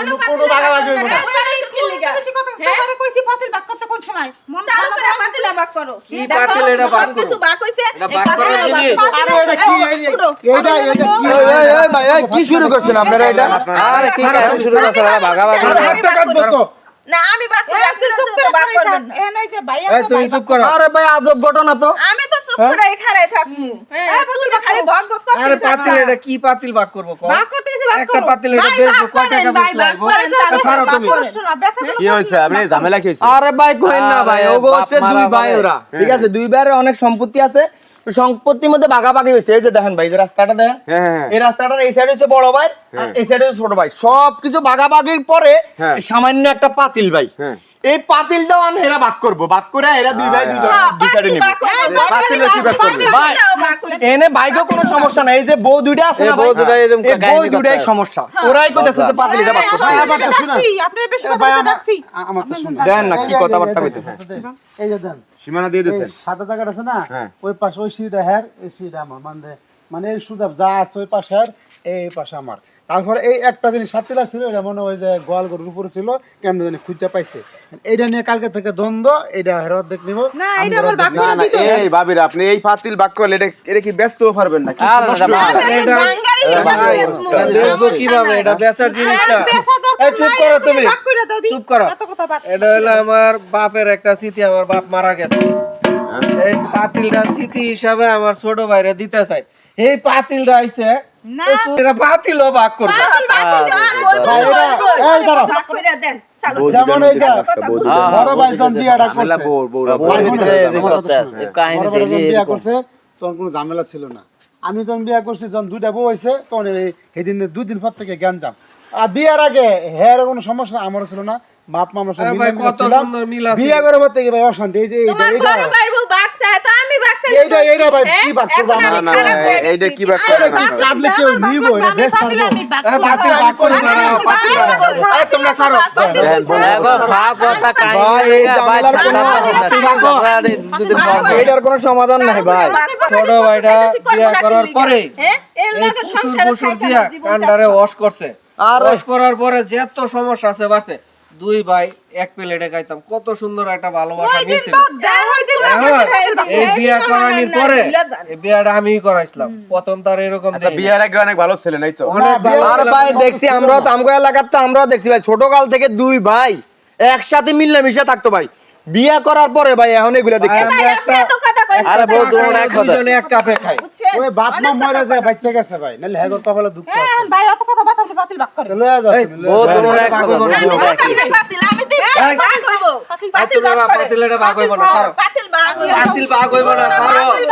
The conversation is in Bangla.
কোনো কোনো ভাগাভাগি হইব না। বেশি কথা তোমারে কইছি পাতিল ভাগ করতে কোন সময় মন চালু খারাপ করে হয়? পাতিলে বাক করো কি দেখো, পাতিল এটা বাক করো? সবকিছু বাক হইছে, এটা এই বাক করার পাতিলে বাক জিনিস? করো। আরে এটা কি এই, উঠো। এইটা এটা কি এই, এই, এই, ভাই, এই, কি শুরু করছেন আপনারা এটা আরে কি কাহিনী শুরু করছে ভাগাভাগি আরে, একটা কাটবো তো না আমি বাক এই, করে তুই চুপ করে বাক করবেন এ নাই যে ভাই এই তুমি চুপ করো আরে ভাই আজব ঘটনা তো আমি তো চুপ করে হ্যাঁ খালি আরে পাতিল এটা কি পাতিল বাক করব? করতে একটা করো। পাতিল এটা ভাই, বেচবো কয় টাকা করেন, ভাই, বেচতে ভাগ লাগবো? করেন, তাহলে ছাড়ো ভাগ তুমি। করছ না, বেচা কোনো কি হয়েছে? আপনি ঝামেলা কি হয়েছে? আরে ভাই কইন না ভাই ওগো হচ্ছে দুই ভাই ভাই। ওরা ঠিক আছে? দুই ভাইয়ের অনেক সম্পত্তি আছে। সম্পত্তির মধ্যে ভাগাভাগি হয়েছে। এই যে দেখেন ভাই এই যে রাস্তাটা দেখেন। হ্যাঁ হ্যাঁ এই রাস্তাটার এই সাইড হচ্ছে বড় ভাই আর এই সাইড হচ্ছে ছোট ভাই। সবকিছু ভাগাভাগির পরে হ্যাঁ। সামান্য একটা পাতিল ভাই। হ্যাঁ। এই পাতিলটাও আন হেরা ভাগ করব। ভাগ করে এরা দুই ভাই দুই হ্যাঁ, পাতিল নিবে। পাতিলে কি বাক করবে? ভাই। এনে বাইকেও কোনো সমস্যা নাই। এই যে বউ দুইটা আছে না বউ দুইটা এরকম এই বউ দুইটাই সমস্যা। ওরাই কইতেছে যে পাতিলটা ভাগ করতে। ভাই, আমার তো শুনেন। আপনি বেশি কথা ডাকছি। আমার তো শুনেন। দেন না, কি কথাবার্তা এই যে, কইতেছে। এই যে দেন। সীমানা দিয়ে দিয়েছেন। সাদা জায়গাটা আছে না? হ্যাঁ। ওই পাশে ওই সিঁড়িটা হ্যার এই সিঁড়িটা আমার। মানে মানে এই সুদা যা আছে ওই পাশে হ্যার এই পাশে আমার। তারপরে এই একটা জিনিস সাতটিলা ছিল এটা মনে হয় যে গোয়াল গরুর উপরে ছিল কেমন জানি খুঁজা পাইছে। এইটা নিয়ে কালকে থেকে দ্বন্দ্ব এটা হের অর্ধেক নিব। না, এটা এই ভাবিরা আপনি এই পাতিল বাক করলে এটা এটা কি ব্যস্ত পারবেন না এটা হয়ে এটা- এটা। এটা বেচবো কীভাবে এটা বেচার জিনিসটা। এই চুপ করো তুমি। ভাগ কইরা দাও দি। চুপ করো। এত কথা বাদ। এটা হলো আমার বাপের একটা স্মৃতি আমার বাপ মারা গেছে। এই পাতিলটা স্মৃতি হিসাবে আমার ছোট ভাইরে দিতে চাই। এই পাতিলটা আইছে না। ভাগ করবে। ভাগ করে এই দাঁড়াও। ভাগ করে দেন, যেমন এই যে- বড় ভাই বিয়াটা করছে। বউরা করতে আছে, কাহিনী বিয়া করছে তখন কোনো ঝামেলা ছিল না। আমি যখন বিয়া করছি যখন দুইটা বউ হয়েছে তখন এই সেদিন দুই দিন পর থেকে জ্ঞান যাম আর বিয়ার আগে হ্যাঁ কোনো সমস্যা আমারও ছিল না। বাপ মামার সব আরে ভাই, মিলে কত সুন্দর মিল আছে। বিয়া করে থেকে ভাই অশান্তি এই যে এইটা এইটা তো। এইটা এইটা ভাই হ্যাঁ? কি বাক করব না, না, এইটা কি বাক না? কাটলে কেউ নিব এটা বেশ। পাতিল না, পাতিল। এই তোমরা ছাড়ো বউ। কথা কাহিনী ভাই, এটার কোনো সমাধান নাই ভাই ছোট ভাইটা বিয়া করার পরে হ্যাঁ? এর এই লগে সংসারে দিয়া কান্ডারে ওয়াশ করছে আর- ওয়াশ করার পরে যত সমস্যা আছে বাড়ছে দুই ভাই এক প্লেটে খাইতাম। কত সুন্দর একটা ভালোবাসা দাও। এই বিয়া করানির পরে এই বিয়াটা আমি করাইছিলাম। প্রথম তার এরকম আচ্ছা। বিয়ের আগে অনেক ভালো ছিলেন এই তো? আর ভাই দেখছি আমরাও তো আমগো এলাকার তো আমরাও দেখছি ভাই। ছোট কাল থেকে দুই ভাই একসাথে মিললে মিশে থাকতো ভাই। বিয়া করার পরে ভাই এখন এগুলা দেখছি আরে বউ। তোমার এক কথা। দুজনে এক কাপে খাই ওই বাপ মা মরে যায় বাচ্চা গেছে ভাই নাহলে হ্যাঁ কপালে দুঃখ হ্যাঁ, ভাই, অত কথা আপনি পাতিল ভাগ করেন। লয়ে যাও বউ। তোমার এক কথা না। আমি দিই বাতিল বাতিল, বাতিল করে। এটা বাগ হইবো না, সারো বাতিল। পাতিল ভাগ না, ভাগ